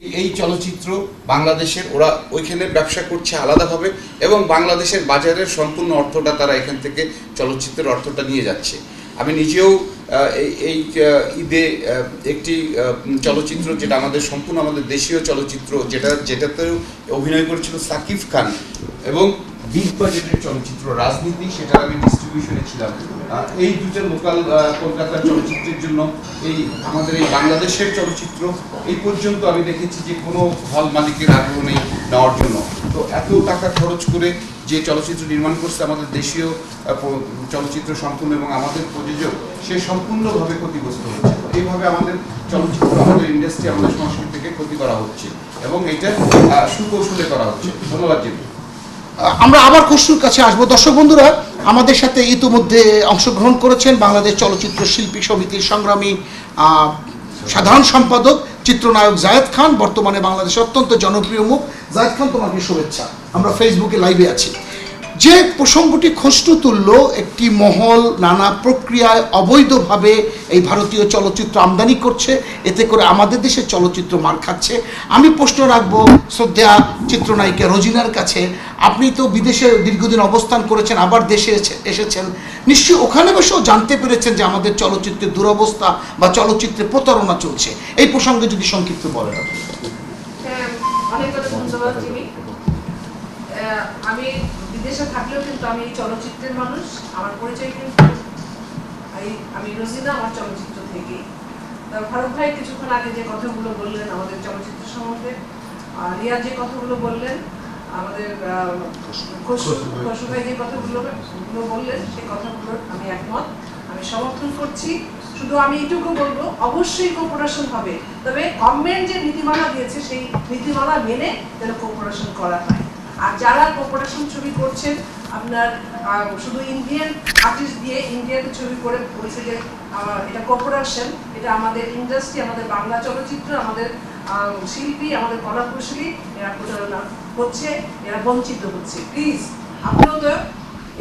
এই চলচ্চিত্র বাংলাদেশের, ওরা ওইখানে ব্যবসা করছে আলাদাভাবে এবং বাংলাদেশের বাজারের সম্পূর্ণ অর্থটা তারা এখান থেকে চলচ্চিত্রের অর্থটা নিয়ে যাচ্ছে। আমি নিজেও এই ঈদে একটি চলচ্চিত্র যেটা আমাদের সম্পূর্ণ আমাদের দেশীয় চলচ্চিত্র, যেটা, যেটাতেও অভিনয় করেছিল সাকিব খান এবং বিগ বাজেটের চলচ্চিত্র, রাজনীতি সেটা আমি ডিস্ট্রিবিউশনে ছিলাম। এই দুটো লোকাল কলকাতার চলচ্চিত্রের জন্য এই আমাদের এই বাংলাদেশের চলচ্চিত্র, এই পর্যন্ত আমি দেখেছি যে কোনো হল মালিকের আগ্রহ নেই নেওয়ার জন্য। তো এত টাকা খরচ করে যে চলচ্চিত্র নির্মাণ করছে আমাদের দেশীয় চলচ্চিত্র সম্পূর্ণ এবং আমাদের প্রযোজক, সে সম্পূর্ণভাবে ক্ষতিগ্রস্ত হচ্ছে। এইভাবে আমাদের চলচ্চিত্র, আমাদের ইন্ডাস্ট্রি আমাদের সংস্কৃতিকে ক্ষতি করা হচ্ছে এবং এটা সুকৌশলে করা হচ্ছে। ধন্যবাদ জিবি আমরা আবার খসরুর কাছে আসব। দর্শক বন্ধুরা, আমাদের সাথে ইতিমধ্যে অংশগ্রহণ করেছেন বাংলাদেশ চলচ্চিত্র শিল্পী সমিতির সংগ্রামী সাধারণ সম্পাদক, চিত্রনায়ক জায়েদ খান। বর্তমানে বাংলাদেশের অত্যন্ত জনপ্রিয় মুখ। জায়েদ খান, তোমাকে শুভেচ্ছা। আমরা ফেসবুকে লাইভে আছি। যে প্রসঙ্গটি খসরু তুলল একটি মহল নানা প্রক্রিয়ায় অবৈধভাবে এই ভারতীয় চলচ্চিত্র আমদানি করছে এতে করে আমাদের দেশের চলচ্চিত্র মার খাচ্ছে। আমি প্রশ্ন রাখব শ্রদ্ধা চিত্রনায়িকা রোজিনার কাছে আপনি তো বিদেশে দীর্ঘদিন অবস্থান করেছেন আবার দেশে এসে- এসেছেন। নিশ্চয়ই ওখানে বসেও জানতে পেরেছেন যে আমাদের চলচ্চিত্রের দুরবস্থা বা চলচ্চিত্রে প্রতারণা চলছে। এই প্রসঙ্গে যদি সংক্ষিপ্ত বলেন। হ্যাঁ, আমি বিদেশে থাকলেও কিন্তু আমি এই চলচ্চিত্রের মানুষ আমার পরিচয় কিন্তু আমি রোজিনা আমার চলচ্চিত্র থেকেই। ফারুক ভাই কিছুক্ষণ আগে যে কথাগুলো বললেন আমাদের চলচ্চিত্র সম্বন্ধে রিয়া যে কথাগুলো বললেন আমাদের খসরু ভাই। যে কথাগুলো বললেন সেই কথাগুলো আমি একমত। আমি সমর্থন করছি। শুধু আমি এইটুকু বলব অবশ্যই কোঅপারেশন হবে। তবে গভর্নমেন্ট যে নীতিমালা দিয়েছে সেই নীতিমালা মেনে যেন কোঅপারেশন করা হয়। আর যারা কোঅপারেশন ছবি করছেন, আপনার শুধু ইন্ডিয়ান আর্টিস্ট দিয়ে ইন্ডিয়ান ছবি করে বলছে যে এটা কোঅপারেশন এটা আমাদের ইন্ডাস্ট্রি আমাদের বাংলা চলচ্চিত্র, আমাদের শিল্পী, আমাদের কলা কুশলী এরা প্রচারণা হচ্ছে এরা বঞ্চিত হচ্ছে। প্লিজ আপনিও তো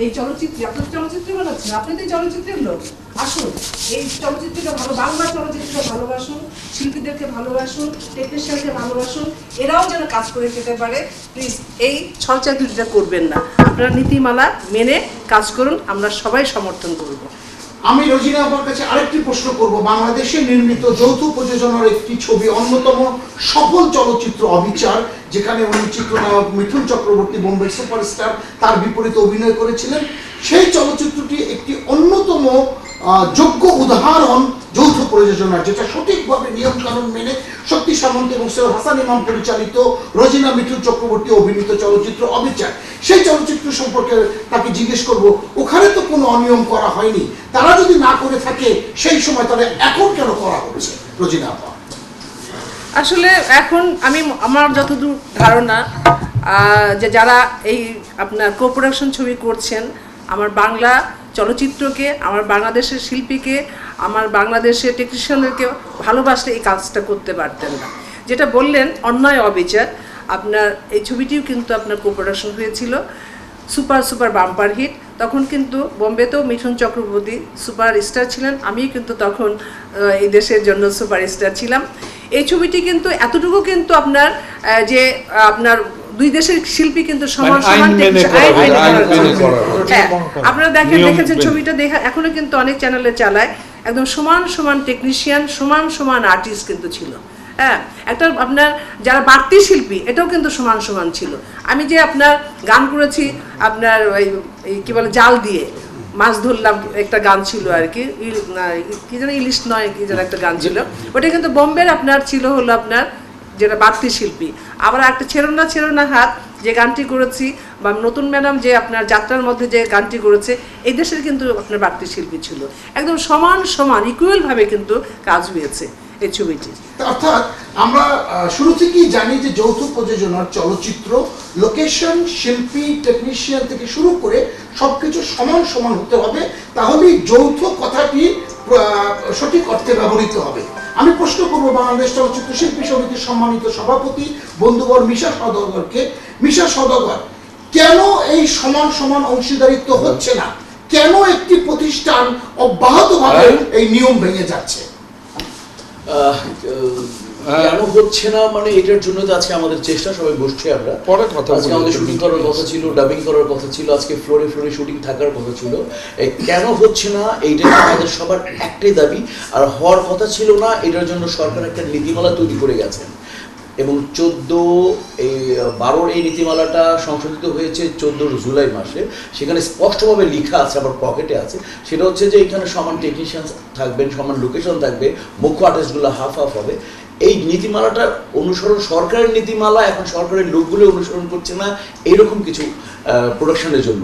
এই চলচ্চিত্রে আপনি তো চলচ্চিত্র বানাচ্ছেন আপনি তো এই চলচ্চিত্রের লোক। আসুন, এই চলচ্চিত্রটা ভালো, বাংলা চলচ্চিত্রটা ভালোবাসুন, শিল্পীদেরকে ভালোবাসুন টেকনিশিয়ানকে ভালোবাসুন, এরাও যেন কাজ করে খেতে পারে। প্লিজ এই ছলচাতুরিটা করবেন না। আপনারা নীতিমালা মেনে কাজ করুন, আমরা সবাই সমর্থন করব। আমি রোজিনা আপনার কাছে আরেকটি প্রশ্ন করব। বাংলাদেশে নির্মিত যৌথ প্রযোজনার একটি ছবি, অন্যতম সফল চলচ্চিত্র অবিচার, যেখানে উনি চিত্রনায়ক মিঠুন চক্রবর্তী বোম্বে সুপারস্টার, তার বিপরীতে অভিনয় করেছিলেন। সেই চলচ্চিত্রটি একটি অন্যতম যোগ্য উদাহরণ যৌথ প্রযোজনার যেটা সঠিকভাবে নিয়মকানুন মেনে শক্তি সামন্ত এবং সৈয়দ হাসান ইমাম পরিচালিত রোজিনা মিঠুন চক্রবর্তী অভিনীত চলচ্চিত্র অবিচার। সেই চলচ্চিত্র সম্পর্কে তাকে জিজ্ঞেস করব, ওখানে তো কোনো অনিয়ম করা হয়নি? তারা যদি না করে থাকে, সেই সময় তাহলে এখন কেন করা হচ্ছে? রোজিনা আসলে এখন আমি, আমার যতদূর ধারণা যে যারা এই আপনার কোপ্রোডাকশন ছবি করছেন, আমার বাংলা চলচ্চিত্রকে, আমার বাংলাদেশের শিল্পীকে, আমার বাংলাদেশের টেকনিশিয়ানদেরকে ভালোবাসলে এই কাজটা করতে পারতেন না। যেটা বললেন অন্যায় অবিচার, আপনার এই ছবিটিও কিন্তু আপনার কোপ্রোডাকশন হয়েছিল, সুপার সুপার বাম্পার হিট। তখন কিন্তু বোম্বেতেও মিঠুন চক্রবর্তী সুপার স্টার ছিলেন, আমিও কিন্তু তখন এই দেশের জন্য সুপার স্টার ছিলাম। এই ছবিটি কিন্তু, এতটুকু কিন্তু আপনার যে আপনার দুই দেশের শিল্পী কিন্তু সমান মানে সমান মেনে মেনে মেনে হয়েছে। হ্যাঁ আপনারা দেখেন দেখেছেন ছবিটা দেখা এখনও কিন্তু অনেক চ্যানেলে চালায়। একদম সমান সমান টেকনিশিয়ান সমান সমান আর্টিস্ট কিন্তু ছিল। হ্যাঁ একটা আপনার যারা বাড়তি শিল্পী এটাও কিন্তু সমান সমান ছিল। আমি যে আপনার গান করেছি আপনার ওই কি বলে জাল দিয়ে মাছ ধরলাম একটা গান ছিল আর কি কি যেন ইলিশ নয় কি যেন একটা গান ছিল। ওটা কিন্তু বোম্বের আপনার ছিল হলো আপনার যেটা বাড়তি শিল্পী। আবার একটা ছেড়ো না ছেড়ো না হাত যে গানটি করেছি বা নতুন ম্যাডাম যে আপনার যাত্রার মধ্যে যে গানটি করেছে, এই দেশের কিন্তু আপনার বাড়তি শিল্পী ছিল। একদম সমান সমান ইকুয়ালভাবে কিন্তু কাজ হয়েছে এই ছবিটি। অর্থাৎ আমরা শুরু থেকেই জানি যে যৌথ প্রযোজনার চলচ্চিত্র লোকেশন শিল্পী টেকনিশিয়ান থেকে শুরু করে সবকিছু সমান সমান হতে হবে। তাহলেই যৌথ কথাটি সঠিক অর্থে ব্যবহৃত হবে। আমি প্রশ্ন করব বাংলাদেশ চলচ্চিত্র শিল্পী সমিতির সম্মানিত সভাপতি বন্ধুবর মিশা সদগরকে। মিশা সদগর কেন এই সমান সমান অংশীদারিত্ব হচ্ছে না? কেন একটি প্রতিষ্ঠান অব্যাহতভাবে এই নিয়ম ভেঙে যাচ্ছে? আহ, কেন হচ্ছে না? মানে এটার জন্য তো আজকে আমাদের চেষ্টা সবাই বসছি আমরা। পরে কথা আজকে আমাদের শুটিং করার কথা ছিল ডাবিং করার কথা ছিল আজকে ফ্লোরে ফ্লোরে শুটিং থাকার কথা ছিল। কেন হচ্ছে না? এইটা আমাদের সবার একটাই দাবি। আর হওয়ার কথা ছিল না এটার জন্য সরকার একটা নীতিমালা তৈরি করে গেছেন এবং চোদ্দ এই বারোর এই নীতিমালাটা সংশোধিত হয়েছে চোদ্দোর জুলাই মাসে। সেখানে স্পষ্টভাবে লেখা আছে আবার পকেটে আছে, সেটা হচ্ছে যে এখানে সমান টেকনিশিয়ান থাকবেন, সমান লোকেশন থাকবে, মুখ্য আর্টিস্টগুলো হাফ হাফ হবে। এই নীতিমালাটার অনুসরণ, সরকারের নীতিমালা, এখন সরকারের লোকগুলো অনুসরণ করছে না এরকম কিছু প্রোডাকশনের জন্য।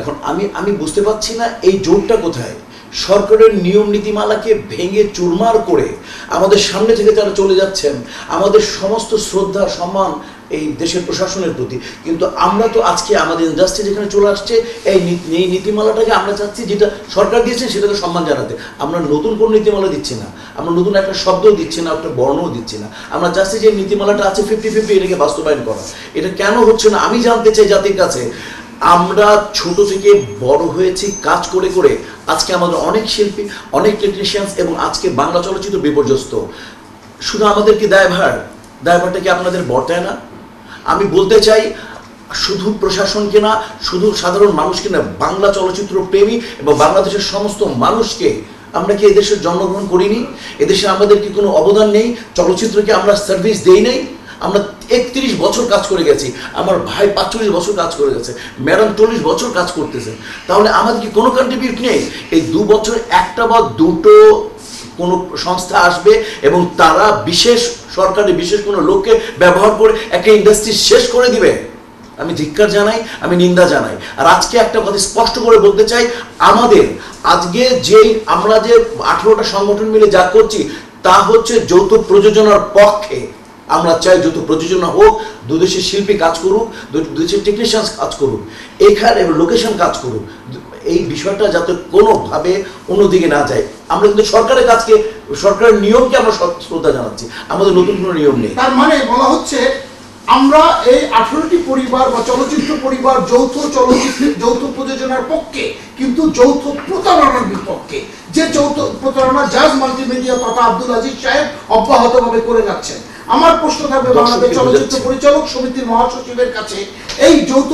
এখন আমি আমি বুঝতে পারছি না এই জোরটা কোথায়। সরকারের নিয়ম নীতিমালাকে ভেঙে চুরমার করে আমাদের সামনে থেকে তারা চলে যাচ্ছেন। আমাদের সমস্ত শ্রদ্ধা, সম্মান এই দেশের প্রশাসনের প্রতি। কিন্তু আমরা তো আজকে আমাদের ইন্ডাস্ট্রি যেখানে চলে আসছে, এই এই নীতিমালাটাকে আমরা চাচ্ছি যেটা সরকার দিয়েছে সেটাকে সম্মান জানাতে। আমরা নতুন কোনো নীতিমালা দিচ্ছি না। আমরা নতুন একটা শব্দও দিচ্ছি না, একটা বর্ণও দিচ্ছি না। আমরা চাচ্ছি যে নীতিমালাটা আছে ফিফটি ফিফটি এটাকে বাস্তবায়ন করা। এটা কেন হচ্ছে না? আমি জানতে চাই জাতির কাছে। আমরা ছোট থেকে বড় হয়েছি, কাজ করে করে আজকে আমাদের অনেক শিল্পী, অনেক টেকনিশিয়ানস এবং আজকে বাংলা চলচ্চিত্র বিপর্যস্ত। শুধু আমাদের কি দায়ভার দায়ভারটা কি আপনাদের বর্তায় না? আমি বলতে চাই, শুধু প্রশাসনকে না, শুধু সাধারণ মানুষকে না, বাংলা চলচ্চিত্র প্রেমী এবং বাংলাদেশের সমস্ত মানুষকে আমরা কি এদেশের জন্মগ্রহণ করিনি? এদেশে আমাদের কি কোনো অবদান নেই? চলচ্চিত্রকে আমরা সার্ভিস দেই নাই? আমরা একত্রিশ বছর কাজ করে গেছি, আমার ভাই পাঁচচল্লিশ বছর কাজ করে গেছে, ম্যাডাম চল্লিশ বছর কাজ করতেছে। তাহলে আমাদের কি কোনো কন্ট্রিবিউট নেই? এই দু বছর একটা বা দুটো কোনো সংস্থা আসবে এবং তারা বিশেষ সরকারি বিশেষ কোনো লোককে ব্যবহার করে একটা ইন্ডাস্ট্রি শেষ করে দিবে? আমি ধিক্কার জানাই, আমি নিন্দা জানাই। আর আজকে একটা কথা স্পষ্ট করে বলতে চাই, আমাদের আজকে যেই আমরা যে আঠেরোটা সংগঠন মিলে যা করছি, তা হচ্ছে যৌথ প্রযোজনার পক্ষে। আমরা চাই যৌথ প্রযোজনা হোক, দু দেশের শিল্পী কাজ করুক, দু- দু দেশের টেকনিশিয়ান কাজ করুক, এখানে লোকেশন কাজ করুক, এই বিষয়টা যাতে কোনোভাবে অন্যদিকে না যায়। আমরা কিন্তু সরকারের কাজকে, সরকারের নিয়মকে আমরা শ্রদ্ধা জানাচ্ছি, আমাদের নতুন কোনো নিয়ম নেই। তার মানে বলা হচ্ছে, আমরা এই আঠারোটি পরিবার বা চলচ্চিত্র পরিবার, যৌথ চলচ্চিত্র, যৌথ প্রযোজনার পক্ষে, কিন্তু যৌথ প্রতারণার বিপক্ষে, যে যৌথ প্রতারণা জাজ মাল্টিমিডিয়া তথা আব্দুল আজিজ সাহেব অব্যাহতভাবে করে যাচ্ছেন। আমার প্রশ্ন থাকবে বাংলাদেশ চলচ্চিত্র পরিচালক সমিতির মহাসচিবের কাছে। এই যৌথ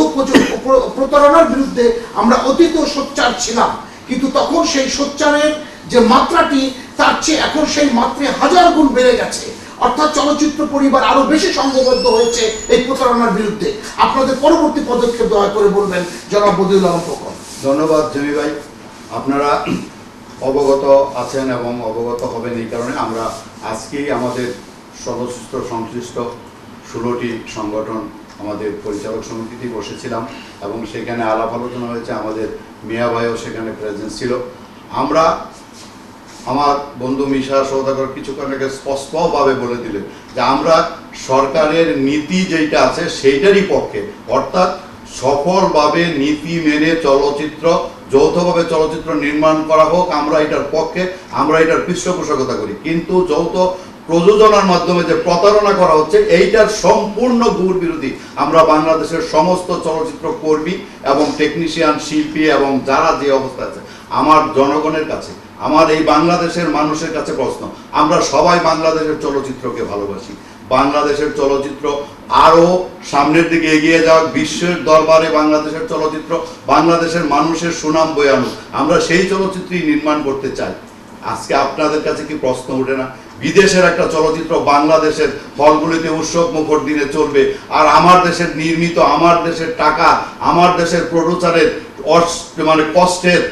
প্রতারণার বিরুদ্ধে আমরা অতীত সোচ্চার ছিলাম। কিন্তু তখন সেই সোচ্চারের যে মাত্রাটি তার চেয়ে এখন সেই মাত্রে হাজার গুণ বেড়ে গেছে। অর্থাৎ চলচ্চিত্র পরিবার আরও বেশি সংঘবদ্ধ হয়েছে এই প্রতারণার বিরুদ্ধে। আপনাদের পরবর্তী পদক্ষেপ দয়া করে বলবেন জনাব বদিউল আলম খোকন ধন্যবাদ জমি ভাই। আপনারা অবগত আছেন এবং অবগত হবেন এই কারণে আমরা আজকেই আমাদের সর্বশ্রেষ্ঠ সংশ্লিষ্ট ষোলোটি সংগঠন আমাদের পরিচালক সমিতিতে বসেছিলাম এবং সেখানে আলাপ আলোচনা হয়েছে, আমাদের মিয়া ভাইও সেখানে প্রেজেন্স ছিল। আমরা আমার বন্ধু মিশা সৌদাগর কিছুক্ষণ আগে স্পষ্টভাবে বলে দিলেন যে আমরা সরকারের নীতি যেটা আছে সেইটারই পক্ষে, অর্থাৎ সফলভাবে নীতি মেনে চলচ্চিত্র, যৌথভাবে চলচ্চিত্র নির্মাণ করা হোক, আমরা এটার পক্ষে, আমরা এটার পৃষ্ঠপোষকতা করি। কিন্তু যৌথ প্রযোজনার মাধ্যমে যে প্রতারণা করা হচ্ছে, এইটার সম্পূর্ণ ঘুর বিরোধী আমরা বাংলাদেশের সমস্ত চলচ্চিত্র কর্মী এবং টেকনিশিয়ান শিল্পী এবং যারা যে অবস্থা আছে, আমার জনগণের কাছে, আমার এই বাংলাদেশের মানুষের কাছে প্রশ্ন, আমরা সবাই বাংলাদেশের চলচ্চিত্রকে ভালোবাসি। বাংলাদেশের চলচ্চিত্র আরও সামনের দিকে এগিয়ে যাওয়া বিশ্বের দরবারে বাংলাদেশের চলচ্চিত্র, বাংলাদেশের মানুষের সুনাম বয়ে আনুক। আমরা সেই চলচ্চিত্রই নির্মাণ করতে চাই। আজকে আপনাদের কাছে কি প্রশ্ন ওঠে না? বিদেশের একটা চলচ্চিত্র বাংলাদেশের হলগুলিতে উৎসব মুখর দিনে চলবে। আর আমার দেশের নির্মিত, আমার দেশের টাকা, আমার দেশের প্রডিউসারের মানে কষ্টের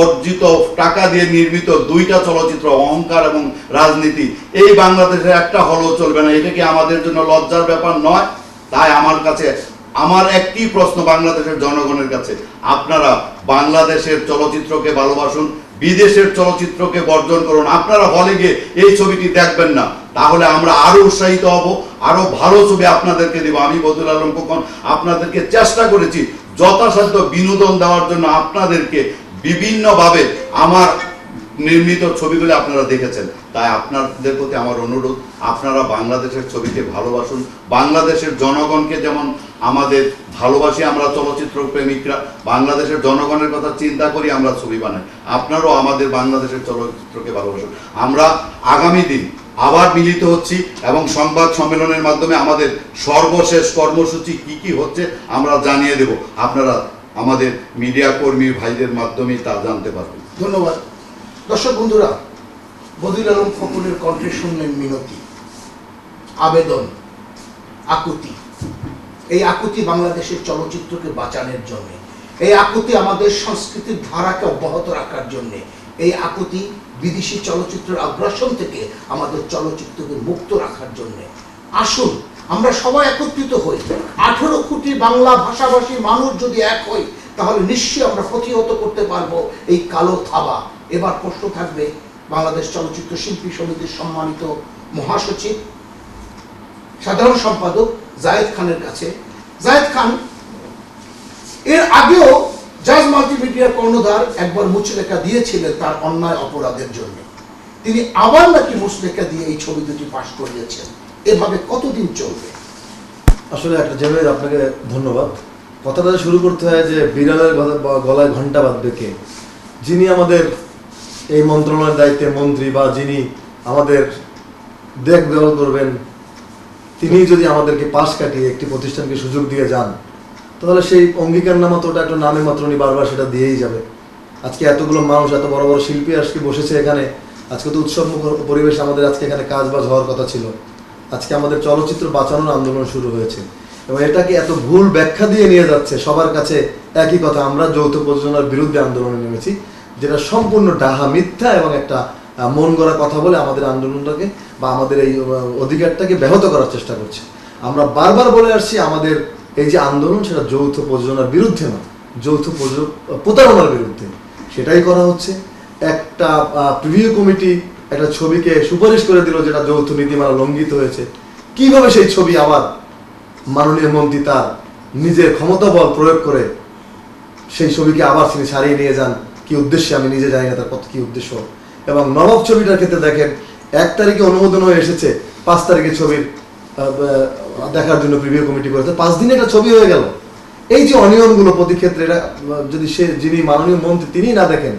অর্জিত টাকা দিয়ে নির্মিত দুইটা চলচ্চিত্র, অহংকার এবং রাজনীতি, এই বাংলাদেশে একটা হলেও চলবে না। এটা কি আমাদের জন্য লজ্জার ব্যাপার নয়? তাই আমার কাছে, আমার একটি প্রশ্ন বাংলাদেশের জনগণের কাছে। আপনারা বাংলাদেশের চলচ্চিত্রকে ভালোবাসুন বিদেশের চলচ্চিত্রকে বর্জন করুন। আপনারা হলে গিয়ে এই ছবিটি দেখবেন না। তাহলে আমরা আরও উৎসাহিত হব, আরও ভালো ছবি আপনাদেরকে দেব। আমি বদুল আলম খোকন আপনাদেরকে চেষ্টা করেছি যথাসাধ্য বিনোদন দেওয়ার জন্য আপনাদেরকে বিভিন্নভাবে আমার নির্মিত ছবিগুলি আপনারা দেখেছেন। তাই আপনাদের প্রতি আমার অনুরোধ, আপনারা বাংলাদেশের ছবিকে ভালোবাসুন। বাংলাদেশের জনগণকে যেমন আমাদের ভালোবাসি আমরা চলচ্চিত্র প্রেমিকরা বাংলাদেশের জনগণের কথা চিন্তা করি আমরা ছবি বানাই। আপনারাও আমাদের বাংলাদেশের চলচ্চিত্রকে ভালোবাসুন। আমরা আগামী দিন আবার মিলিত হচ্ছি এবং সংবাদ সম্মেলনের মাধ্যমে আমাদের সর্বশেষ কর্মসূচি কি কি হচ্ছে আমরা জানিয়ে দেব। আপনারা আমাদের মিডিয়া কর্মী ভাইদের মাধ্যমে তা জানতে পারবেন। ধন্যবাদ। দর্শক বন্ধুরা বদিউল আলম ফকুলের কণ্ঠে শুনলেন মিনতি, আবেদন, আকুতি। এই আকুতি বাংলাদেশের চলচ্চিত্রকে বাঁচানোর জন্য, এই আকুতি আমাদের সংস্কৃতির ধারাকে অব্যাহত রাখার জন্য, এই আকুতি বিদেশি চলচ্চিত্রের আগ্রাসন থেকে আমাদের চলচ্চিত্রকে মুক্ত রাখার জন্য। আসুন, আমরা সবাই একত্রিত হই। আঠেরো কোটি বাংলা ভাষাভাষী মানুষ যদি এক হই, তাহলে নিশ্চয়ই আমরা প্রতিহত করতে পারব এই কালো থাবা। এবার প্রশ্ন থাকবে বাংলাদেশ চলচ্চিত্র শিল্পী সমিতির সম্মানিত মহাসচিব, সাধারণ সম্পাদক জায়েদ খানের কাছে। জায়েদ খান, এর আগেও জাজ মাল্টিমিডিয়ার কর্ণধার একবার মুচলেখা দিয়েছিলেন তার অন্যায় অপরাধের জন্য। তিনি আবার নাকি মুচলেখা দিয়ে এই ছবি দুটি পাশ করিয়েছেন। এভাবে কতদিন চলবে? আসলে একটা জেনারেল আপনাকে ধন্যবাদ। কথাটা শুরু করতে হয় যে বিড়ালের গলায় ঘণ্টা বাঁধবে কে? যিনি আমাদের এই মন্ত্রণালয়ের দায়িত্বে মন্ত্রী বা যিনি আমাদের দেখভাল করবেন, তিনি যদি আমাদেরকে পাশ কাটিয়ে একটি প্রতিষ্ঠানকে সুযোগ দিয়ে যান, তাহলে সেই অঙ্গীকারনামা তো ওটা একটা নামে মাত্র উনি বারবার সেটা দিয়েই যাবে। আজকে এতগুলো মানুষ, এত বড় বড় শিল্পী আজকে বসেছে এখানে, আজকে তো উৎসব পরিবেশ আমাদের আজকে এখানে কাজ বাজ হওয়ার কথা ছিল। আজকে আমাদের চলচ্চিত্র বাঁচানোর আন্দোলন শুরু হয়েছে। এবং এটাকে এত ভুল ব্যাখ্যা দিয়ে নিয়ে যাচ্ছে, সবার কাছে একই কথা, আমরা যৌথ প্রযোজনার বিরুদ্ধে আন্দোলনে নেমেছি। যেটা সম্পূর্ণ ডাহা মিথ্যা এবং একটা মন গড়া কথা বলে আমাদের আন্দোলনটাকে বা আমাদের এই অধিকারটাকে ব্যাহত করার চেষ্টা করছে। আমরা বারবার বলে আসছি আমাদের এই যে আন্দোলন সেটা যৌথ প্রযোজনার বিরুদ্ধে নয়, যৌথ প্রতারণার বিরুদ্ধে। সেটাই করা হচ্ছে। একটা প্রিভিউ কমিটি একটা ছবিকে সুপারিশ করে দিল যেটা যৌথ নীতিমালা লঙ্ঘিত হয়েছে। কীভাবে সেই ছবি আবার মাননীয় মন্ত্রী তার নিজের ক্ষমতা বল প্রয়োগ করে সেই ছবিকে আবার তিনি ছাড়িয়ে নিয়ে যান? কি উদ্দেশ্যে, আমি নিজে জানি না তার কত কি উদ্দেশ্য। এবং নবাব ছবিটার ক্ষেত্রে দেখেন, এক তারিখে অনুমোদন হয়ে এসেছে, পাঁচ তারিখে ছবির দেখার জন্য প্রিভিউ কমিটি করেছে। পাঁচ দিনে একটা ছবি হয়ে গেল। এই যে অনিয়মগুলো প্রতি ক্ষেত্রে এটা যদি সে, যিনি মাননীয় মন্ত্রী তিনি না দেখেন,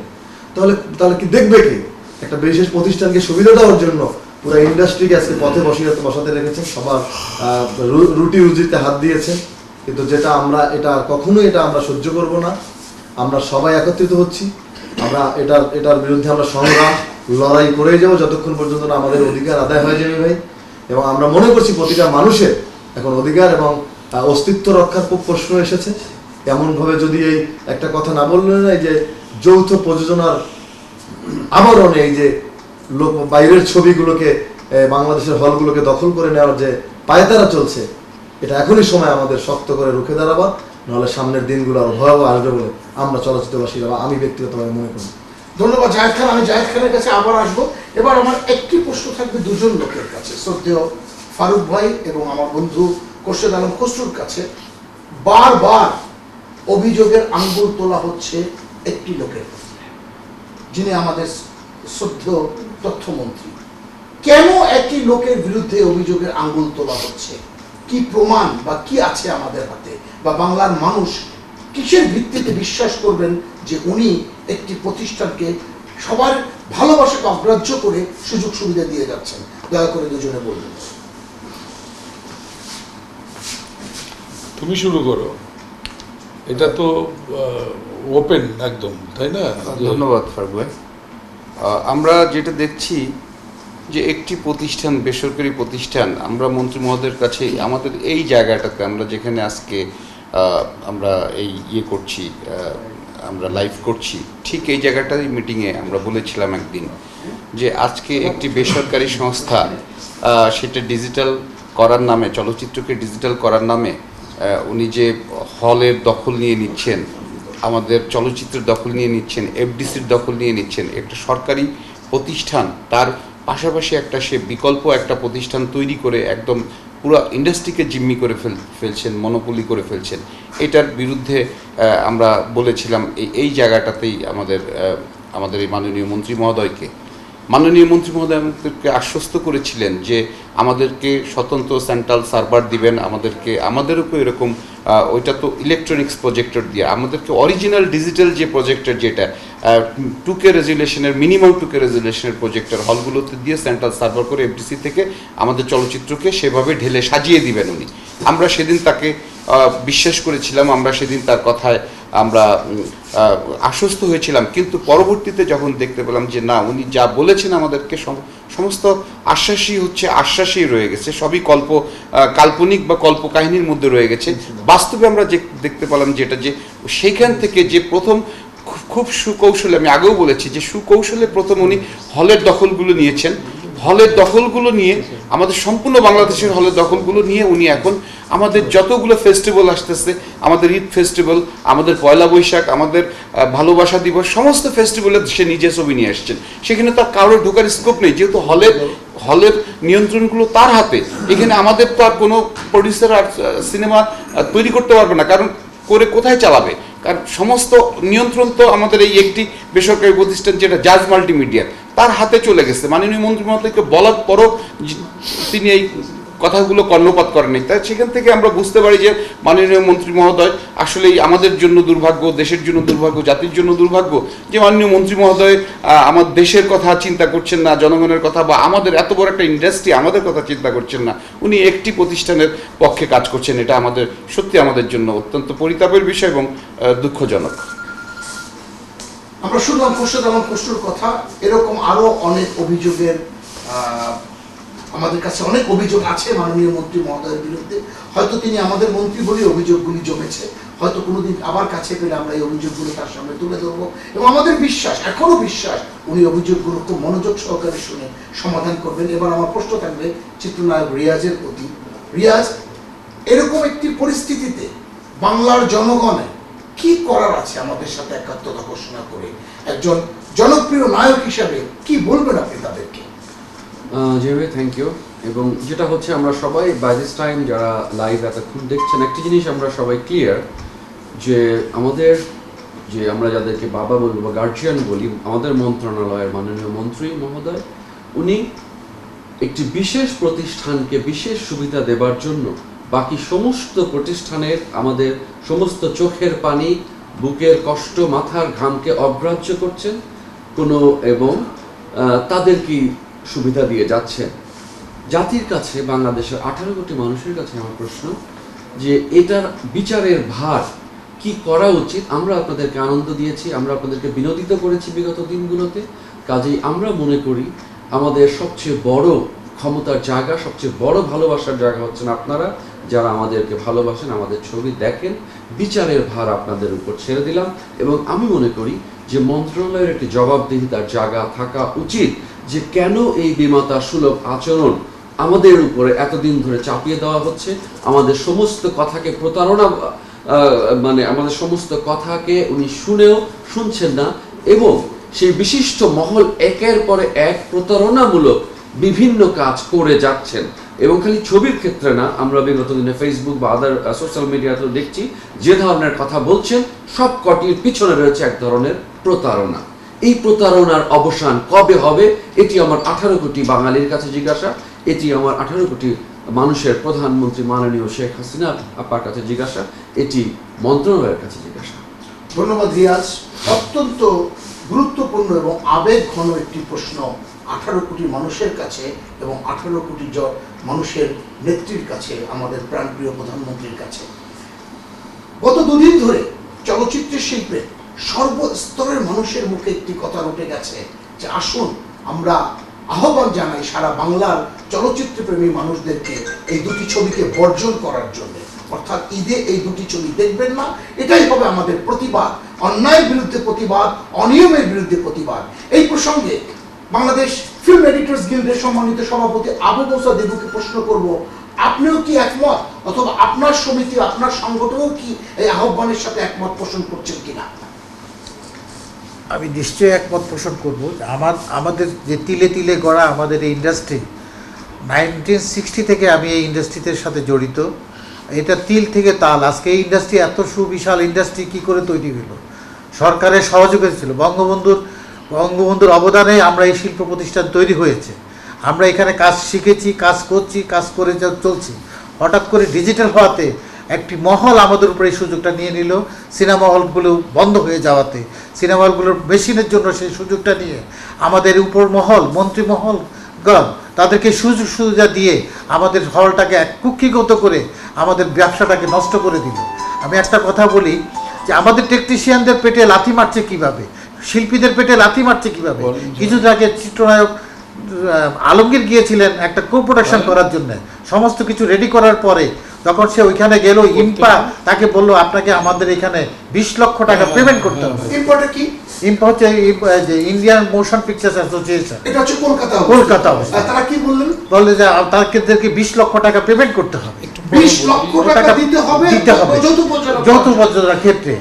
তাহলে তাহলে কি দেখবে কি? একটা বিশেষ প্রতিষ্ঠানকে সুবিধা দেওয়ার জন্য পুরো ইন্ডাস্ট্রিকে আজকে পথে বসিয়ে, বসাতে রেখেছেন। সবার রুটি রুজিতে হাত দিয়েছে কিন্তু যেটা আমরা, এটা কখনোই এটা আমরা সহ্য করব না। আমরা সবাই একত্রিত হচ্ছি। আমরা এটার এটার বিরুদ্ধে আমরা সংগ্রাম, লড়াই করে যাব যতক্ষণ পর্যন্ত না আমাদের অধিকার আদায় হয়ে যাবে ভাই। এবং আমরা মনে করছি প্রতিটা মানুষের এখন অধিকার এবং অস্তিত্ব রক্ষার খুব প্রশ্ন এসেছে। এমনভাবে যদি এই একটা কথা না বললে না যে, যৌথ প্রযোজনার আবরণে এই যে লোক বাইরের ছবিগুলোকে বাংলাদেশের হলগুলোকে দখল করে নেওয়ার যে পায়তারা চলছে, এটা এখনই সময় আমাদের শক্ত করে রুখে দাঁড়াবার নাহলে সামনের দিনগুলো আরও ভয়াবহ আসবে বলে আমরা চলচ্চিত্রবাসীরা বা আমি ব্যক্তিগতভাবে মনে করি। ধন্যবাদ, জাহেদ খান। আমি জাহেদ খানের কাছে আবার আসব। এবার আমার একটি প্রশ্ন থাকবে দুজন লোকের কাছে। শ্রদ্ধেয় ফারুক ভাই এবং আমার বন্ধু খোরশেদ আলম খসরুর কাছে। বারবার অভিযোগের আঙ্গুল তোলা হচ্ছে একটি লোকের যিনি আমাদের শ্রদ্ধেয় তথ্যমন্ত্রী। কেন একই লোকের বিরুদ্ধে অভিযোগের আঙ্গুল তোলা হচ্ছে? কি প্রমাণ বা কি আছে আমাদের হাতে? বা বাংলার মানুষ কিসের ভিত্তিতে বিশ্বাস করবেন যে উনি একটি প্রতিষ্ঠানকে সবার ভালোবাসাকে অগ্রাহ্য করে সুযোগ সুবিধা দিয়ে যাচ্ছেন? দয়া করে দুজনে বলবেন তুমি শুরু করো। এটা তো ওপেন একদম তাই না? ধন্যবাদ ফারুক ভাই। আহ, আমরা যেটা দেখছি যে একটি প্রতিষ্ঠান বেসরকারি প্রতিষ্ঠান আমরা মন্ত্রী মহোদয়ের কাছে আমাদের এই জায়গাটাতে আমরা যেখানে আজকে আমরা এই ইয়ে করছি আমরা লাইভ করছি। ঠিক এই জায়গাটাই মিটিংয়ে আমরা বলেছিলাম একদিন যে আজকে একটি বেসরকারি সংস্থা সেটা ডিজিটাল করার নামে, চলচ্চিত্রকে ডিজিটাল করার নামে উনি যে হলের দখল নিয়ে নিচ্ছেন, আমাদের চলচ্চিত্রের দখল নিয়ে নিচ্ছেন এফডিসির দখল নিয়ে নিচ্ছেন, একটা সরকারি প্রতিষ্ঠান, তার পাশাপাশি একটা সে বিকল্প একটা প্রতিষ্ঠান তৈরি করে একদম পুরো ইন্ডাস্ট্রিকে জিম্মি করে ফেল, ফেলছেন মনোপলি করে ফেলছেন। এটার বিরুদ্ধে আমরা বলেছিলাম, এই এই জায়গাটাতেই আমাদের আমাদের এই মাননীয় মন্ত্রী মহোদয়কে। মাননীয় মন্ত্রী মহোদয় আমাদেরকে আশ্বস্ত করেছিলেন যে আমাদেরকে স্বতন্ত্র সেন্ট্রাল সার্ভার দিবেন, আমাদেরকে আমাদেরকে এরকম ওইটা তো ইলেকট্রনিক্স প্রজেক্টর দিয়ে, আমাদেরকে অরিজিনাল ডিজিটাল যে প্রজেক্টর যেটা টুকে রেজুলেশনের মিনিমাম টুকে রেজুলেশনের প্রজেক্টর হলগুলোতে দিয়ে সেন্ট্রাল সার্ভার করে এফডিসি থেকে আমাদের চলচ্চিত্রকে সেভাবে ঢেলে সাজিয়ে দিবেন উনি। আমরা সেদিন তাকে বিশ্বাস করেছিলাম আমরা সেদিন তার কথায় আমরা আশ্বস্ত হয়েছিলাম। কিন্তু পরবর্তীতে যখন দেখতে পেলাম যে না, উনি যা বলেছেন আমাদেরকে সম- সমস্ত আশ্বাসই হচ্ছে আশ্বাসই রয়ে গেছে। সবই কল্প কাল্পনিক বা কল্পকাহিনীর মধ্যে রয়ে গেছে। বাস্তবে আমরা যে দেখতে পেলাম যেটা যে সেইখান থেকে যে প্রথম খুব সুকৌশলে, আমি আগেও বলেছি যে সুকৌশলে প্রথম উনি হলের দখলগুলো নিয়েছেন। হলের দখলগুলো নিয়ে আমাদের সম্পূর্ণ বাংলাদেশের হলের দখলগুলো নিয়ে উনি এখন আমাদের যতগুলো ফেস্টিভ্যাল আসতেছে, আমাদের ঈদ ফেস্টিভ্যাল আমাদের পয়লা বৈশাখ, আমাদের ভালোবাসা দিবস, সমস্ত ফেস্টিভ্যালে সে নিজে ছবি নিয়ে আসছেন। সেখানে তার কারোর ঢোকার স্কোপ নেই, যেহেতু হলের হলের নিয়ন্ত্রণগুলো তার হাতে। এখানে আমাদের তো আর কোনো প্রডিউসার আর সিনেমা তৈরি করতে পারবে না, কারণ করে কোথায় চালাবে? কারণ সমস্ত নিয়ন্ত্রণ তো আমাদের এই একটি বেসরকারি প্রতিষ্ঠান, যেটা জাজ মাল্টিমিডিয়া তার হাতে চলে গেছে। মাননীয় মন্ত্রী মহোদয়কে বলার পরও তিনি এই কথাগুলো কর্ণপাত করেনি তাই সেখান থেকে আমরা বুঝতে পারি যে মাননীয় মন্ত্রী মহোদয় আসলেই আমাদের জন্য দুর্ভাগ্য, দেশের জন্য দুর্ভাগ্য, জাতির জন্য দুর্ভাগ্য যে মাননীয় মন্ত্রী মহোদয় আমার দেশের কথা চিন্তা করছেন না, জনগণের কথা বা আমাদের এত বড় একটা ইন্ডাস্ট্রি আমাদের কথা চিন্তা করছেন না। উনি একটি প্রতিষ্ঠানের পক্ষে কাজ করছেন, এটা আমাদের, সত্যি আমাদের জন্য অত্যন্ত পরিতাপের বিষয় এবং দুঃখজনক। আমরা শুনলাম খুরশেদ আলম খসরুর কথা। এরকম আরও অনেক অভিযোগের আমাদের কাছে অনেক অভিযোগ আছে মাননীয় মন্ত্রী মহোদয়ের বিরুদ্ধে। হয়তো তিনি আমাদের মন্ত্রী বলে অভিযোগগুলি জমেছে। হয়তো কোনোদিন আবার কাছে পেলে আমরা এই অভিযোগগুলো তার সামনে তুলে ধরবো। এবং আমাদের বিশ্বাস, এখনও বিশ্বাস, উনি অভিযোগগুলো খুব মনোযোগ সহকারে শুনে সমাধান করবেন। এবার আমার প্রশ্ন থাকবে চিত্রনায়ক রিয়াজের প্রতি। রিয়াজ, এরকম একটি পরিস্থিতিতে বাংলার জনগণের কি করার আছে আমাদের সাথে একাত্মতা ঘোষণা করে? একজন জনপ্রিয় নায়ক হিসাবে কি বলবেন আপনি তাদেরকে? যেভাবে থ্যাংক ইউ এবং যেটা হচ্ছে, আমরা সবাই বাই দিস টাইম যারা লাইভ এতক্ষণ দেখছেন, একটি জিনিস আমরা সবাই ক্লিয়ার যে আমাদের, যে আমরা যাদেরকে বাবা বলি বা গার্জিয়ান বলি, আমাদের মন্ত্রণালয়ের মাননীয় মন্ত্রী মহোদয়, উনি একটি বিশেষ প্রতিষ্ঠানকে বিশেষ সুবিধা দেবার জন্য বাকি সমস্ত প্রতিষ্ঠানের আমাদের সমস্ত চোখের পানি বুকের কষ্ট মাথার ঘামকে অগ্রাহ্য করছেন কোনো এবং আহ, তাদেরকে সুবিধা দিয়ে যাচ্ছেন? জাতির কাছে বাংলাদেশের আঠারো কোটি মানুষের কাছে আমার প্রশ্ন যে এটার বিচারের ভার কি করা উচিত? আমরা আপনাদেরকে আনন্দ দিয়েছি আমরা আপনাদেরকে বিনোদিত করেছি বিগত দিনগুলোতে। কাজেই আমরা মনে করি আমাদের সবচেয়ে বড় ক্ষমতার জায়গা সবচেয়ে বড় ভালোবাসার জায়গা হচ্ছেন আপনারা। যারা আমাদেরকে ভালোবাসেন, আমাদের ছবি দেখেন, বিচারের ভার আপনাদের উপর ছেড়ে দিলাম এবং আমি মনে করি যে মন্ত্রণালয়ের একটি জবাবদিহিতার জায়গা থাকা উচিত যে কেন এই বিমাতা সুলভ আচরণ আমাদের উপরে এতদিন ধরে চাপিয়ে দেওয়া হচ্ছে। আমাদের সমস্ত কথাকে প্রতারণা মানে আমাদের সমস্ত কথাকে উনি শুনেও শুনছেন না এবং সেই বিশিষ্ট মহল একের পরে এক প্রতারণামূলক বিভিন্ন কাজ করে যাচ্ছেন। এবং খালি ছবির ক্ষেত্রে না, আমরা বিগত দিনে ফেসবুক বা আদার সোশ্যাল মিডিয়াতেও দেখছি, যে ধরনের কথা বলছেন, সব কটির পিছনে রয়েছে এক ধরনের প্রতারণা। এই প্রতারণার অবসান কবে হবে, এটি আমার আঠারো কোটি বাঙালির কাছে জিজ্ঞাসা, এটি আমার আঠারো কোটি মানুষের প্রধানমন্ত্রী মাননীয় শেখ হাসিনা আপার কাছে জিজ্ঞাসা, এটি মন্ত্রণালয়ের কাছে জিজ্ঞাসা। ধন্যবাদ রিয়াজ। অত্যন্ত গুরুত্বপূর্ণ এবং আবেগ ঘন একটি প্রশ্ন আঠারো কোটি মানুষের কাছে এবং আঠারো কোটি মানুষের নেত্রীর কাছে, আমাদের প্রাণপ্রিয় প্রধানমন্ত্রীর কাছে। গত দুদিন ধরে চলচ্চিত্র শিল্পে সর্বস্তরের মানুষের মুখে একটি কথা উঠে গেছে যে আসুন, আমরা আহ্বান জানাই সারা বাংলার চলচ্চিত্র প্রেমী মানুষদেরকে এই দুটি ছবিকে বর্জন করার জন্য। অর্থাৎ ঈদে এই দুটি ছবি দেখবেন না, এটাই হবে আমাদের প্রতিবাদ। অন্যায়ের বিরুদ্ধে প্রতিবাদ, অনিয়মের বিরুদ্ধে প্রতিবাদ। এই প্রসঙ্গে বাংলাদেশ ফিল্ম এডিটর্স গিল্ডের সম্মানিত সভাপতি আবু বৌসা দেবুকে প্রশ্ন করব, আপনিও কি একমত? অথবা আপনার সমিতি, আপনার সংগঠনও কি এই আহ্বানের সাথে একমত পোষণ করছেন কিনা? আমি নিশ্চয়ই একমত পোষণ করব। আমার, আমাদের যে তিলে তিলে গড়া আমাদের এই ইন্ডাস্ট্রি নাইনটিন সিক্সটি থেকে আমি এই ইন্ডাস্ট্রিতে সাথে জড়িত। এটা তিল থেকে তাল। আজকে এই ইন্ডাস্ট্রি এত সুবিশাল ইন্ডাস্ট্রি কি করে তৈরি হলো? সরকারের সহযোগিতা ছিল। বঙ্গবন্ধুর বঙ্গবন্ধুর অবদানে আমরা এই শিল্প প্রতিষ্ঠান তৈরি হয়েছে। আমরা এখানে কাজ শিখেছি, কাজ করছি, কাজ করে চলছি। হঠাৎ করে ডিজিটাল হওয়াতে একটি মহল আমাদের উপরে এই সুযোগটা নিয়ে নিল। সিনেমা হলগুলো বন্ধ হয়ে যাওয়াতে, সিনেমা হলগুলোর মেশিনের জন্য সেই সুযোগটা নিয়ে আমাদের উপর মহল, মন্ত্রী মহল গণ তাদেরকে সুযোগ সুবিধা দিয়ে আমাদের হলটাকে এক কুক্ষিগত করে আমাদের ব্যবসাটাকে নষ্ট করে দিল। আমি একটা কথা বলি যে আমাদের টেকনিশিয়ানদের পেটে লাথি মারছে কীভাবে? শিল্পীদের পেটে লাথি মারছে কীভাবে? যে- আগে চিত্রনায়ক আলমগীর গিয়েছিলেন একটা কো প্রোডাকশন করার জন্য। সমস্ত কিছু রেডি করার পরে যখন সে ওইখানে গেল ইম্পা তাকে বলল আপনাকে আমাদের এখানে বিশ লক্ষ টাকা পেমেন্ট করতে হবে। ইম্পোর্টার কি? ইম্পা হচ্ছে যে ইন্ডিয়ান মোশন পিকচার্স অ্যাসোসিয়েশন এটা হচ্ছে কলকাতা কলকাতা অবস্থা। তারা কি বললেন? বললে যে তাদেরকে বিশ লক্ষ টাকা পেমেন্ট করতে হবে। বিশ লক্ষ টাকা দিতে হবে? দিতে হবে। যৌথ প্রযোজনার ক্ষেত্রে।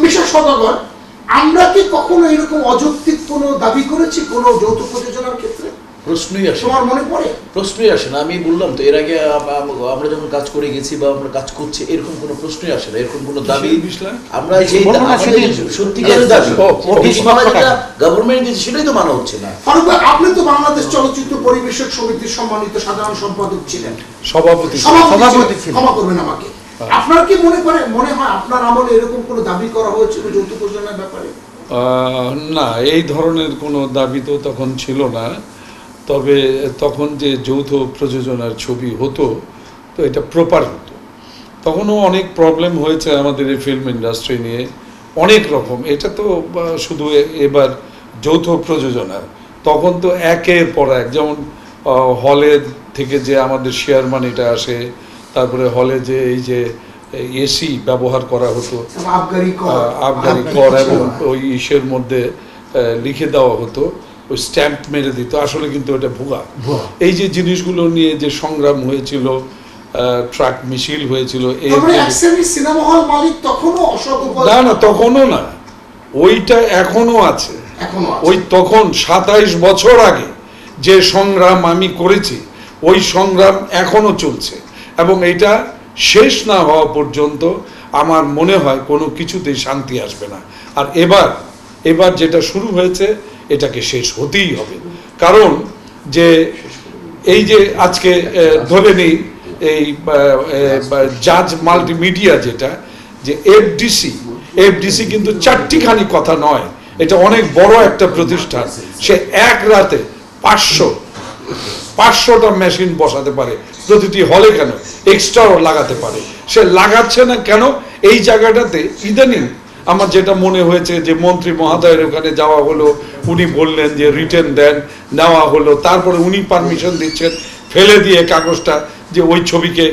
বিশেষ সদাগর আমরা কি কখনো এরকম অযৌক্তিক কোনো দাবি করেছি কোনো যৌথ প্রযোজনার ক্ষেত্রে? প্রশ্নই আসে মনে পড়ে? প্রশ্নই আসে না। আমি বললাম তো এর আগে আম- আম- আমরা যখন কাজ করে গেছি বা আমরা কাজ করছি এরকম কোনো প্রশ্নই আসে না এরকম কোনো দাবি? আমরা যে সত্যিকারের দাবি যেটা টাকা। গভর্নমেন্ট দিচ্ছে সেটাই তো মানা হচ্ছে না। ফারুক আপনি তো বাংলাদেশ চলচ্চিত্র পরিবেশক সমিতির সম্মানিত সাধারণ সম্পাদক ছিলেন। সভাপতি সভাপতি সভাপতি ছিলেন। ছিলেন। ক্ষমা করবেন আমাকে। আপনার কি মনে করে মনে হয় আপনার আমলে এরকম কোনো দাবি করা হয়েছিল যৌথ প্রযোজনার ব্যাপারে? না এই ধরনের কোনো দাবি তো তখন ছিল না। তবে তখন যে যৌথ প্রযোজনার ছবি হতো তো এটা প্রপার হতো। তখনও অনেক প্রবলেম হয়েছে আমাদের এই ফিল্ম ইন্ডাস্ট্রি নিয়ে। অনেক রকম। এটা তো শুধু এবার যৌথ প্রযোজনা তখন তো একের পর এক যেমন হলের থেকে যে আমাদের শেয়ার মানিটা আসে তারপরে হলে যে এই যে এসি ব্যবহার করা হতো। আবগারি কর। এবং ওই ইসের মধ্যে লিখে দেওয়া হতো। ওই স্ট্যাম্প মেরে দিত। আসলে কিন্তু এটা ভুয়া। এই যে জিনিসগুলো নিয়ে যে সংগ্রাম হয়েছিল ট্রাক মিছিল হয়েছিল না না তখনও না। ওইটা এখনও আছে। ওই তখন সাতাইশ বছর আগে যে সংগ্রাম আমি করেছি ওই সংগ্রাম এখনও চলছে। এবং এটা শেষ না হওয়া পর্যন্ত আমার মনে হয় কোনো কিছুতেই শান্তি আসবে না। আর এবার এবার যেটা শুরু হয়েছে, এটাকে শেষ হতেই হবে। কারণ যে এই যে আজকে ধরে নিই, এই জাজ মাল্টিমিডিয়া যেটা, যে এফডিসি এফডিসি কিন্তু চারটিখানি কথা নয়। এটা অনেক বড় একটা প্রতিষ্ঠান। সে এক রাতে পাঁচশো পাঁচশোটা মেশিন বসাতে পারে। প্রতিটি হলে কেন? এক্সট্রাও লাগাতে পারে। সে লাগাচ্ছে না কেন? এই জায়গাটাতে ইদানিং আমার যেটা মনে হয়েছে যে মন্ত্রী মহাদয়ের ওখানে যাওয়া হলো, উনি বললেন যে রিটার্ন দেন, নেওয়া হলো, তারপরে উনি পারমিশন দিচ্ছেন, ফেলে দিয়ে কাগজটা যে ওই ছবিকে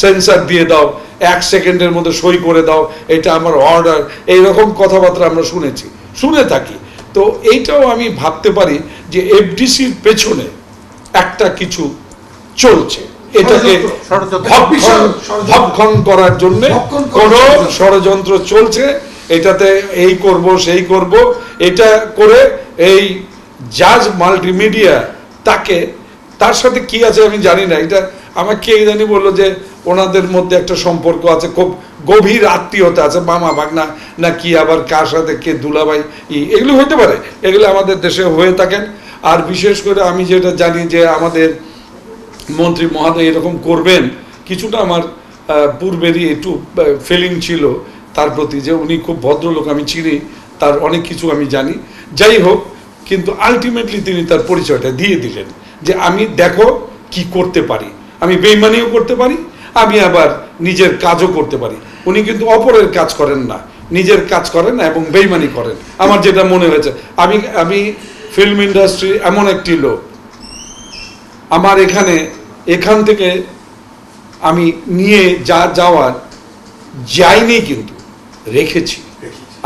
সেন্সার দিয়ে দাও, এক সেকেন্ডের মধ্যে সই করে দাও, এটা আমার অর্ডার এইরকম কথাবার্তা আমরা শুনেছি, শুনে থাকি। তো এইটাও আমি ভাবতে পারি যে এফডিসির পেছনে একটা কিছু চলছে। এটাকে। ভক্ষণ করার জন্য কোনো ষড়যন্ত্র। চলছে। এটাতে এই করব সেই করব। এটা করে এই জাজ মাল্টিমিডিয়া তাকে তার সাথে কি আছে আমি জানি না। এটা আমাকে কে জানি বলল যে ওনাদের মধ্যে একটা সম্পর্ক আছে খুব গভীর আত্মীয়তা আছে মামা ভাগনা না কি আবার কার সাথে কে দুলাভাই ই এগুলো হতে পারে। এগুলো আমাদের দেশে হয়ে থাকেন। আর বিশেষ করে আমি যেটা জানি যে আমাদের মন্ত্রী মহোদয় এরকম করবেন, কিছুটা আমার পূর্বেরই একটু ফিলিং ছিল তার প্রতি যে উনি খুব ভদ্রলোক, আমি চিনি, তার অনেক কিছু আমি জানি। যাই হোক, কিন্তু আলটিমেটলি তিনি তার পরিচয়টা দিয়ে দিলেন যে আমি দেখো কি করতে পারি। আমি বেইমানিও করতে পারি, আমি আবার নিজের কাজও করতে পারি। উনি কিন্তু অপরের কাজ করেন না, নিজের কাজ করেন এবং বেইমানি করেন। আমার যেটা মনে হয়েছে, আমি আমি ফিল্ম ইন্ডাস্ট্রি এমন একটি লোক। আমার এখানে এখান থেকে আমি নিয়ে যা যাওয়ার যাইনি কিন্তু রেখেছি।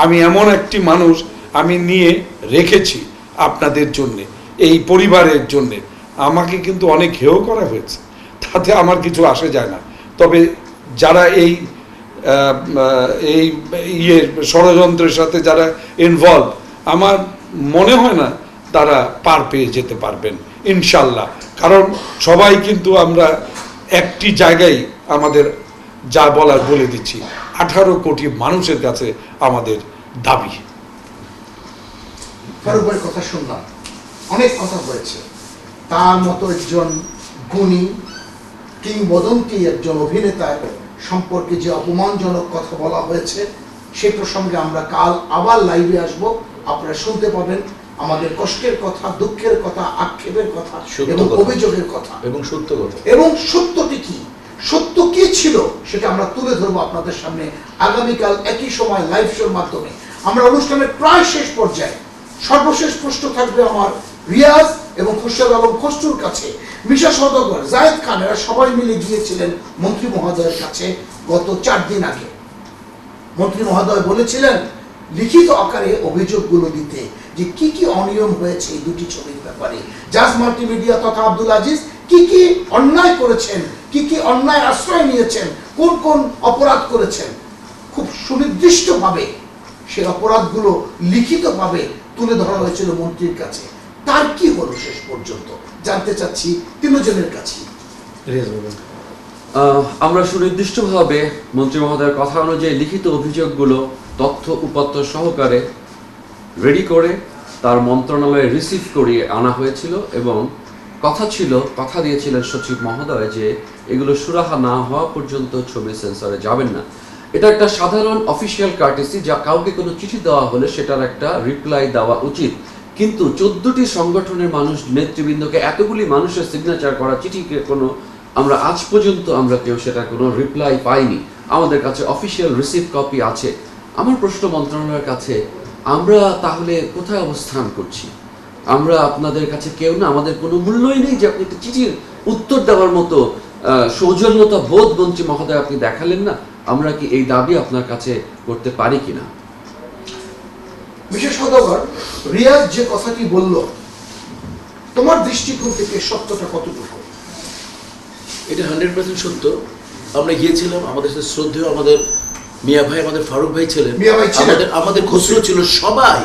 আমি এমন একটি মানুষ আমি নিয়ে রেখেছি আপনাদের জন্যে এই পরিবারের জন্যে। আমাকে কিন্তু অনেক হেয় করা হয়েছে তাতে আমার কিছু আসে যায় না। তবে যারা এই এই ইয়ে ষড়যন্ত্রের সাথে যারা ইনভলভ আমার মনে হয় না তারা পার পেয়ে যেতে পারবেন, ইনশাল্লাহ। কারণ সবাই কিন্তু আমরা একটি জায়গায় আমাদের যা বলার বলে দিচ্ছি, আঠারো কোটি মানুষের কাছে আমাদের দাবি। কথা শুনলাম, অনেক কথা তার মতো একজন গুণী কিংবদন্তি একজন অভিনেতার সম্পর্কে যে অপমানজনক কথা বলা হয়েছে, সে প্রসঙ্গে আমরা কাল আবার লাইভে আসব, আপনারা শুনতে পাবেন। আমাদের কষ্টের কথা দুঃখের কথা আক্ষেপের কথা এবং। অভিযোগের কথা। এবং সত্য কথা। এবং সত্যটি কি? সত্য কি ছিল? সেটা আমরা তুলে ধরবো আপনাদের সামনে আগামীকাল একই সময় লাইভ শোর মাধ্যমে। আমরা অনুষ্ঠানের প্রায় শেষ পর্যায়ে সর্বশেষ প্রশ্ন থাকবে আমার রিয়াজ এবং খুরশেদ আলম খসরুর কাছে। মিশা সদগর জায়েদ খান এরা সবাই মিলে গিয়েছিলেন মন্ত্রী মহোদয়ের কাছে গত চার দিন আগে। মন্ত্রী মহোদয় বলেছিলেন লিখিত আকারে অভিযোগগুলো দিতে। যে কি কি অনিয়ম হয়েছে এই দুটি ছবির ব্যাপারে। জাজ মাল্টিমিডিয়া তথা আব্দুল আজিজ কি কি অন্যায় করেছেন কি কি অন্যায় আশ্রয় নিয়েছেন কোন কোন অপরাধ করেছেন খুব সুনির্দিষ্টভাবে সেই অপরাধগুলো লিখিতভাবে তুলে ধরা হয়েছিল মন্ত্রীর কাছে। তার কি হলো শেষ পর্যন্ত? জানতে চাচ্ছি তিনজনের কাছে। আহ, আমরা সুনির্দিষ্টভাবে মন্ত্রী মহোদয়ের কথা অনুযায়ী লিখিত অভিযোগগুলো তথ্য উপাত্ত সহকারে রেডি করে তার মন্ত্রণালয়ে রিসিভ করিয়ে আনা হয়েছিল এবং কথা ছিল, কথা দিয়েছিলেন সচিব মহোদয় যে এগুলো সুরাহা না হওয়া পর্যন্ত ছবি সেন্সরে যাবেন না। এটা একটা সাধারণ অফিসিয়াল কার্টেসি যা কাউকে কোনো চিঠি দেওয়া হলে সেটার একটা রিপ্লাই দেওয়া উচিত। কিন্তু চোদ্দটি সংগঠনের মানুষ নেতৃবৃন্দকে এতগুলি মানুষের সিগনেচার করা চিঠিকে কোনো আমরা আজ পর্যন্ত আমরা কেউ সেটা কোনো রিপ্লাই পাইনি। আমাদের কাছে অফিসিয়াল রিসিভ কপি আছে। আমার প্রশ্ন মন্ত্রণালয়ের কাছে আমরা তাহলে কোথায় অবস্থান করছি? আমরা আপনাদের কাছে কেউ না আমাদের কোনো মূল্যই নেই যে আপনি একটা চিঠির উত্তর দেওয়ার মতো সৌজন্যতা বোধ মন্ত্রী মহোদয় আপনি দেখালেন না। আমরা কি এই দাবি আপনার কাছে করতে পারি কিনা? বিশেষ সদগর রিয়াজ যে কথাটি বলল তোমার দৃষ্টিকোণ থেকে সত্যটা কতটুকু? এটা হান্ড্রেড পার্সেন্ট সত্য। আমরা গিয়েছিলাম আমাদের সাথে শ্রদ্ধেয় আমাদের মিয়া ভাই আমাদের ফারুক ভাই ছিলেন। আমাদের আমাদের খসরু ছিল সবাই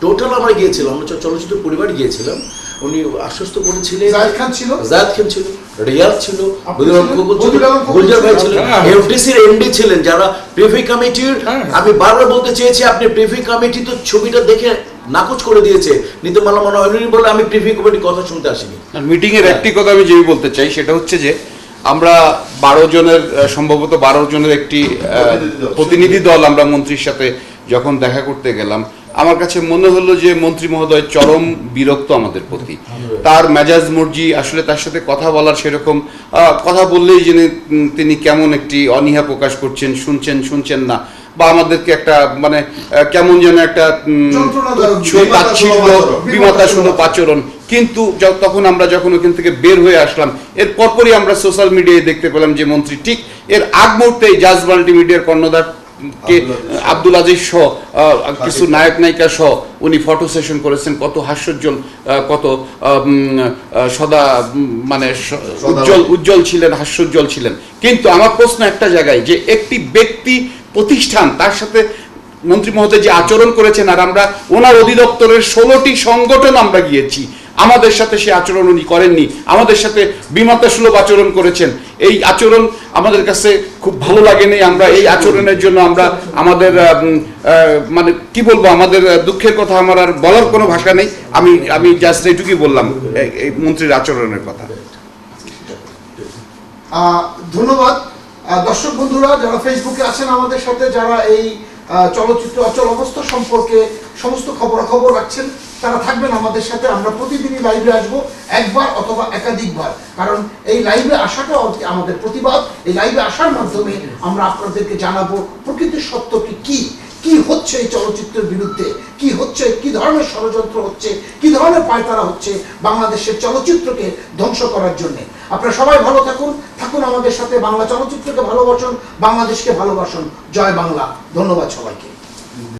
টোটাল আমরা গিয়েছিলাম আমরা চলচ্চিত্র পরিবার গিয়েছিলাম উনি আশ্বস্ত করেছিলেন জায়েদ খান ছিল জায়দ খান ছিল রিয়াজ ছিল ছিলেন? খোকন ছিল গুলজার ভাই ছিলেন। ছিলেন হ্যাঁ। এফডিসির এমডি ছিলেন যারা প্রিভি কমিটির হ্যাঁ। আমি বারবার বলতে চেয়েছি আপনি প্রিভি কমিটি তো ছবিটা দেখে নাকচ করে দিয়েছে নীতিমালা মনে হয় উনি বলে আমি প্রিভি কমিটির কথা শুনতে আসিনি মিটিং এর একটি কথা আমি যেই বলতে চাই সেটা হচ্ছে যে আমরা বারো জনের সম্ভবত বারো জনের একটি প্রতিনিধি দল। আমরা মন্ত্রীর সাথে যখন দেখা করতে গেলাম আমার কাছে মনে হলো যে মন্ত্রী মহোদয় চরম বিরক্ত আমাদের প্রতি তার মেজাজ মর্জি আসলে তার সাথে কথা বলার সেরকম কথা বললেই যিনি তিনি কেমন একটি অনীহা প্রকাশ করছেন শুনছেন শুনছেন না বা আমাদেরকে একটা মানে কেমন যেন একটা বিমাতা সুলভ আচরণ। কিন্তু তখন আমরা যখন ওখান থেকে বের হয়ে আসলাম এর পরপরই আমরা সোশ্যাল মিডিয়ায় দেখতে পেলাম যে মন্ত্রী ঠিক এর আগ মুহূর্তে জাজ মাল্টিমিডিয়ার কর্ণধার কে আব্দুল আজিজ। সহ কিছু নায়ক নায়িকা সহ উনি ফটো সেশন করেছেন কত হাস্যোজ্জ্বল কত সদা মানে উজ্জ্বল উজ্জ্বল ছিলেন হাস্যোজ্জ্বল ছিলেন। কিন্তু আমার প্রশ্ন একটা জায়গায় যে একটি ব্যক্তি প্রতিষ্ঠান তার সাথে মন্ত্রী মহোদয় যে আচরণ করেছেন আর আমরা ওনার অধিদপ্তরের ষোলোটি সংগঠন আমরা গিয়েছি আমাদের সাথে সে আচরণ উনি করেননি। আমাদের সাথে বিমাতা সুলভ আচরণ করেছেন। এই আচরণ আমাদের কাছে খুব ভালো লাগেনি। আমরা এই আচরণের জন্য আমরা আমাদের মানে কি বলব, আমাদের দুঃখের কথা আমার আর বলার কোনো ভাষা নেই। আমি আমি জাস্ট এইটুকুই বললাম এই- মন্ত্রীর আচরণের কথা। ধন্যবাদ। দর্শক বন্ধুরা, যারা ফেসবুকে আছেন আমাদের সাথে, যারা এই চলচ্চিত্র অচল অবস্থা সম্পর্কে সমস্ত খবরাখবর রাখছেন তারা থাকবেন আমাদের সাথে, আমরা প্রতিদিনই লাইভে আসব, একবার অথবা একাধিকবার। কারণ এই লাইভে আসাটা আমাদের প্রতিবাদ। এই লাইভে আসার মাধ্যমে আমরা আপনাদেরকে জানাব প্রকৃত সত্যটি কি কি হচ্ছে এই চলচ্চিত্রের বিরুদ্ধে, কি হচ্ছে, কি ধরনের ষড়যন্ত্র হচ্ছে, কি ধরনের পায়তারা হচ্ছে বাংলাদেশের চলচ্চিত্রকে ধ্বংস করার জন্য। আপনারা সবাই ভালো থাকুন থাকুন আমাদের সাথে বাংলা চলচ্চিত্রকে ভালোবাসুন, বাংলাদেশকে ভালোবাসুন। জয় বাংলা। ধন্যবাদ সবাইকে।